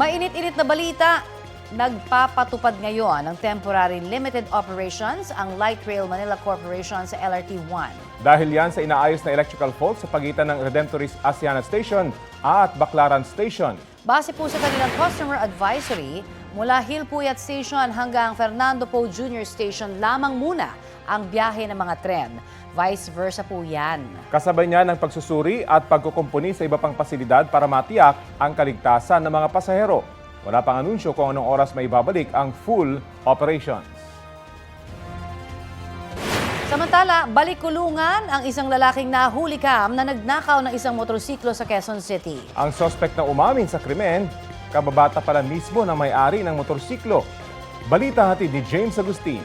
Mainit-init na balita, nagpapatupad ngayon ng temporary limited operations ang Light Rail Manila Corporation sa LRT-1. Dahil yan sa inaayos na electrical fault sa pagitan ng Redemptorist Asiana Station at Baclaran Station. Base po sa kanilang customer advisory, mula Hillpuyat Station hanggang Fernando Poe Jr. Station lamang muna ang biyahe ng mga tren. Vice versa po yan. Kasabay niya ng pagsusuri at pagkukumpuni sa iba pang pasilidad para matiyak ang kaligtasan ng mga pasahero. Wala pang anunsyo kung anong oras may babalik ang full operations. Samantala, balik kulungan ang isang lalaking nahulikam na nagnakaw ng isang motorsiklo sa Quezon City. Ang sospek na umamin sa krimen, kababata pala mismo ng may-ari ng motorsiklo. Balita hatid ni James Agustin.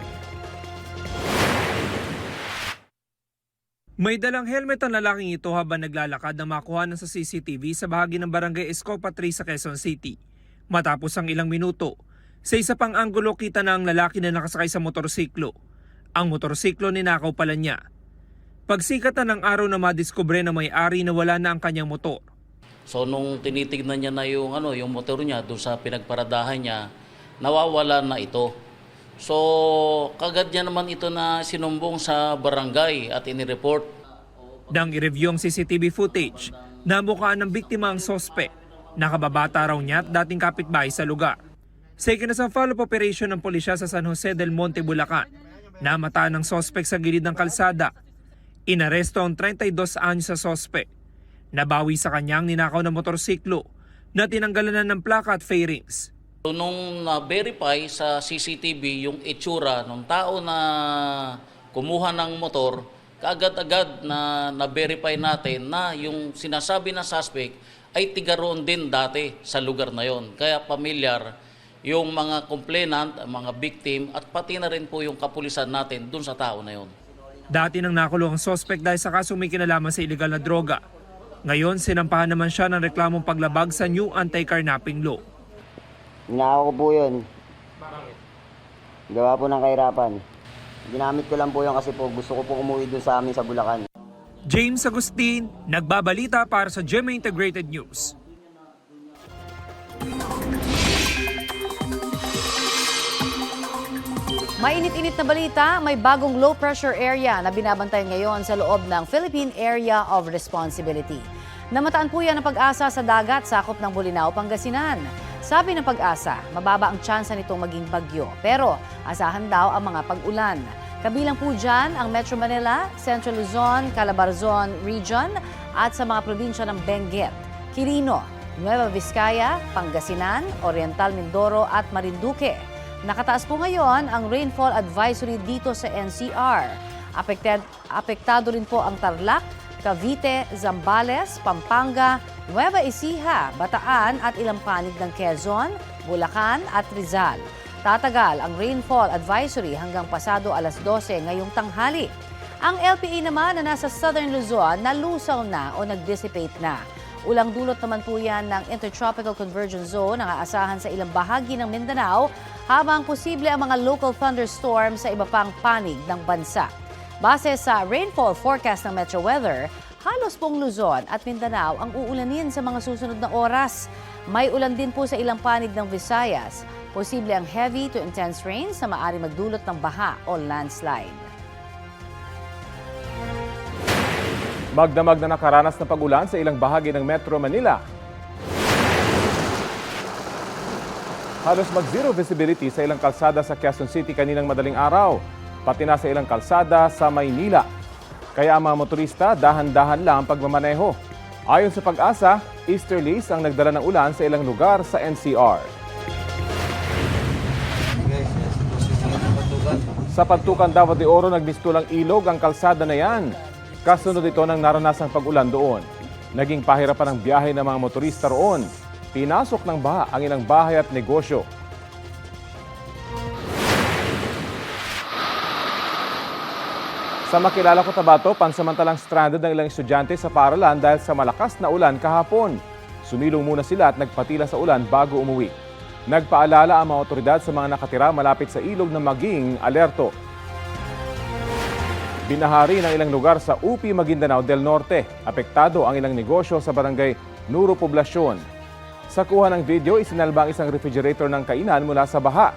May dalang helmet ang lalaking ito habang naglalakad na makuha ng sa CCTV sa bahagi ng barangay Escopa 3 sa Quezon City. Matapos ang ilang minuto, sa isa pang anggulo kita na ang lalaki na nakasakay sa motorsiklo. Ang motorsiklo ninakaw pala niya. Pagsikat na ng araw na madiskubre na may-ari na wala na ang kanyang motor. So nung tinitignan niya na yung ano, yung motor niya doon sa pinagparadahan niya, nawawala na ito. So kagad niya naman ito na sinumbong sa barangay at inireport. Nang i-review ang CCTV footage, namukhaan ng biktima ang sospek. Nakababata raw niya at dating kapitbahay sa lugar. Sa ikinasang follow-up operation ng pulisya sa San Jose del Monte, Bulacan, namataan ng sospek sa gilid ng kalsada. Inaresto ang 32 anyos sa sospek. Nabawi sa kanyang ninakaw na motorsiklo na tinanggalan na ng plaka at fairings. So nung na-verify sa CCTV yung itsura ng tao na kumuha ng motor, kaagad-agad na na-verify natin na yung sinasabi na suspect ay tiga roon din dati sa lugar na yon. Kaya pamilyar yung mga complainant, mga victim at pati na rin po yung kapulisan natin dun sa tao na yon. Dati nang nakulong ang sospek dahil sa kasong may kinalaman sa illegal na droga. Ngayon, sinampahan naman siya ng reklamong paglabag sa new anti-carnapping law. Ninakaw ko po yun. Gawa po ng kahirapan. Ginamit ko lang po yun kasi po gusto ko po umuwi doon sa amin sa Bulacan. James Agustin, nagbabalita para sa GMA Integrated News. Mainit-init na balita, may bagong low pressure area na binabantayan ngayon sa loob ng Philippine Area of Responsibility. Namataan po yan ng pag-asa sa dagat sakop ng Bolinao, Pangasinan. Sabi ng pag-asa, mababa ang tsansa nitong maging bagyo, pero asahan daw ang mga pag-ulan. Kabilang po dyan ang Metro Manila, Central Luzon, Calabarzon Region at sa mga probinsya ng Benguet, Quirino, Nueva Vizcaya, Pangasinan, Oriental Mindoro at Marinduque. Nakataas po ngayon ang rainfall advisory dito sa NCR. Apektad, apektado rin po ang Tarlac, Cavite, Zambales, Pampanga, Nueva Ecija, Bataan at ilang panig ng Quezon, Bulacan at Rizal. Tatagal ang rainfall advisory hanggang pasado alas 12 ngayong tanghali. Ang LPA naman na nasa Southern Luzon nalusaw na o nag-dissipate na. Ulang dulot naman po yan ng Intertropical Convergence Zone ang aasahan sa ilang bahagi ng Mindanao habang posible ang mga local thunderstorms sa iba pang panig ng bansa. Base sa rainfall forecast ng Metro Weather, halos buong Luzon at Mindanao ang uulanin sa mga susunod na oras. May ulan din po sa ilang panig ng Visayas. Posible ang heavy to intense rains na maaari magdulot ng baha o landslide. Magdamag na nakaranas ng pag-ulan sa ilang bahagi ng Metro Manila. Halos mag-zero visibility sa ilang kalsada sa Quezon City kaninang madaling araw, pati na sa ilang kalsada sa Maynila. Kaya ang mga motorista dahan-dahan lang ang pagmamaneho. Ayon sa pag-asa, easterlies ang nagdala ng ulan sa ilang lugar sa NCR. Sa Pantukan Davao de Oro, nagmistulang ilog ang kalsada na yan. Kasunod ito ng naranasang pag-ulan doon. Naging pahirapan ang biyahe ng mga motorista roon. Pinasok ng baha ang ilang bahay at negosyo. Sa makilala ko Tabato, pansamantalang stranded ang ilang estudyante sa paaralan dahil sa malakas na ulan kahapon. Sumilong muna sila at nagpatila sa ulan bago umuwi. Nagpaalala ang mga otoridad sa mga nakatira malapit sa ilog na maging alerto. Binahari ng ilang lugar sa UP Maguindanao del Norte. Apektado ang ilang negosyo sa barangay Nuro Poblacion. Sa kuha ng video, isinalba ang isang refrigerator ng kainan mula sa baha.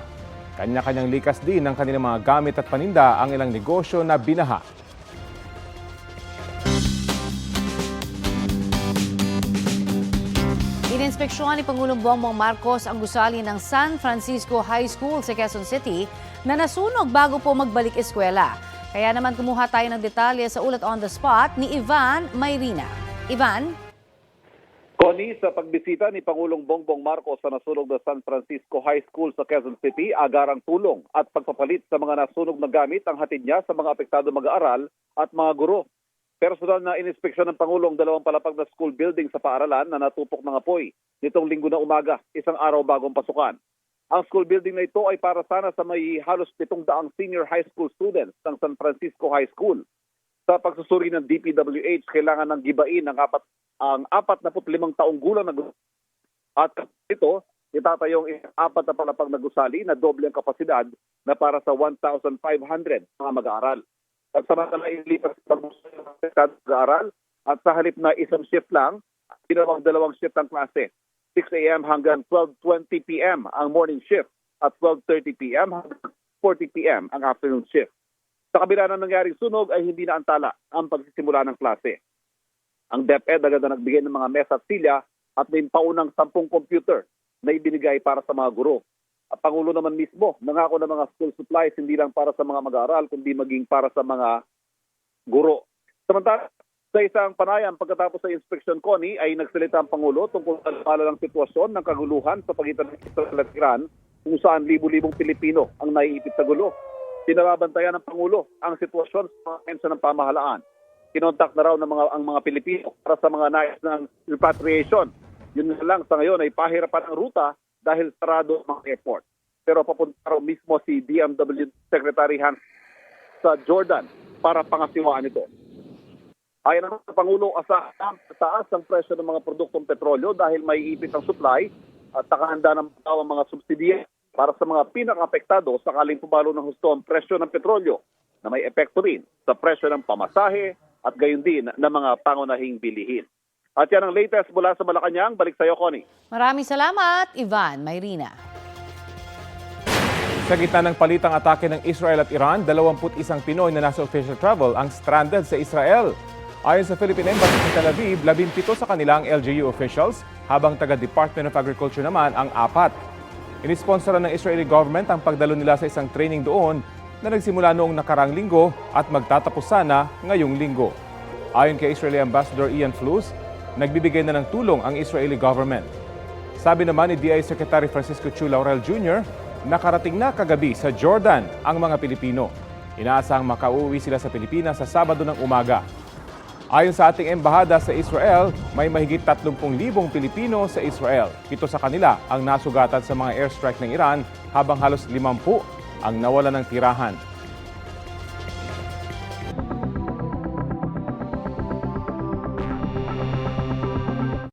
Kanya-kanyang likas din ng kanilang mga gamit at paninda ang ilang negosyo na binaha. Ininspeksyon ni Pangulong Bongbong Marcos ang gusali ng San Francisco High School sa Quezon City na nasunog bago po magbalik eskwela. Kaya naman kumuha tayo ng detalye sa ulat on the spot ni Ivan Mayrina. Ivan? Connie, sa pagbisita ni Pangulong Bongbong Marcos sa nasunog na San Francisco High School sa Quezon City, agarang tulong at pagpapalit sa mga nasunog na gamit ang hatid niya sa mga apektado mag-aaral at mga guro. Personal na ininspeksyon ng Pangulong dalawang palapag na school building sa paaralan na natupok ng apoy nitong linggo na umaga, isang araw bagong pasukan. Ang school building na ito ay para sana sa may halos 700 senior high school students ng San Francisco High School. Sa pagsusuri ng DPWH, kailangan ng gibain ang apat ang 45 taong gulang na at ito itatayong apat na palapag na gusali na doble ang kapasidad na para sa 1,500 mga mag-aaral. At samantala ilipas sa mag-aaral at sa halip na isang shift lang, ginawang dalawang shift ang klase. 6 a.m. hanggang 12.20 p.m. ang morning shift at 12.30 p.m. hanggang 40 p.m. ang afternoon shift. Sa kabila ng nangyaring sunog ay hindi na antala ang pagsisimula ng klase. Ang DepEd agad na nagbigay ng mga mesa at silya at may paunang 10 computer na ibinigay para sa mga guro. At Pangulo naman mismo, nangako ng mga school supplies hindi lang para sa mga mag-aaral, kundi maging para sa mga guro. Samantala, sa isang panayam pagkatapos sa inspeksyon Connie ay nagsalita ang Pangulo tungkol sa malalang sitwasyon ng kaguluhan sa pagitan ng Israel at Iran kung saan libu-libong Pilipino ang naiipit sa gulo. Pinababantayan ng Pangulo ang sitwasyon sa mga ng pamahalaan. Kinontak na raw ng mga, ang mga Pilipino para sa mga nais ng repatriation. Yun lang sa ngayon ay pahirapan ang ruta dahil sarado ang mga airport. Pero papunta raw mismo si DMW Secretary Hans sa Jordan para pangasiwaan ito. Ayon naman sa Pangulo, asahan taas ang presyo ng mga produktong petrolyo dahil may ipit ang supply at nakahanda ng ang mga subsidiya para sa mga pinaka-apektado sakaling pumalo ng husto ang presyo ng petrolyo na may epekto rin sa presyo ng pamasahe at gayon din ng mga pangunahing bilihin. At yan ang latest mula sa Malacanang. Balik sa iyo, Connie. Maraming salamat, Ivan Mayrina. Sa gitna ng palitang atake ng Israel at Iran, 21 Pinoy na nasa official travel ang stranded sa Israel. Ayon sa Philippine Embassy sa Tel Aviv, 17 sa kanilang LGU officials, habang taga Department of Agriculture naman ang apat. Inisponsoran ng Israeli government ang pagdalo nila sa isang training doon na nagsimula noong nakarang linggo at magtatapos sana ngayong linggo. Ayon kay Israeli Ambassador Ian Flus, nagbibigay na ng tulong ang Israeli government. Sabi naman ni DI Secretary Francisco Chu Laurel Jr., nakarating na kagabi sa Jordan ang mga Pilipino. Inaasahang makauwi sila sa Pilipinas sa Sabado ng umaga. Ayon sa ating embahada sa Israel, may mahigit 30,000 Pilipino sa Israel. Pito sa kanila ang nasugatan sa mga airstrike ng Iran habang halos 50 ang nawala ng tirahan.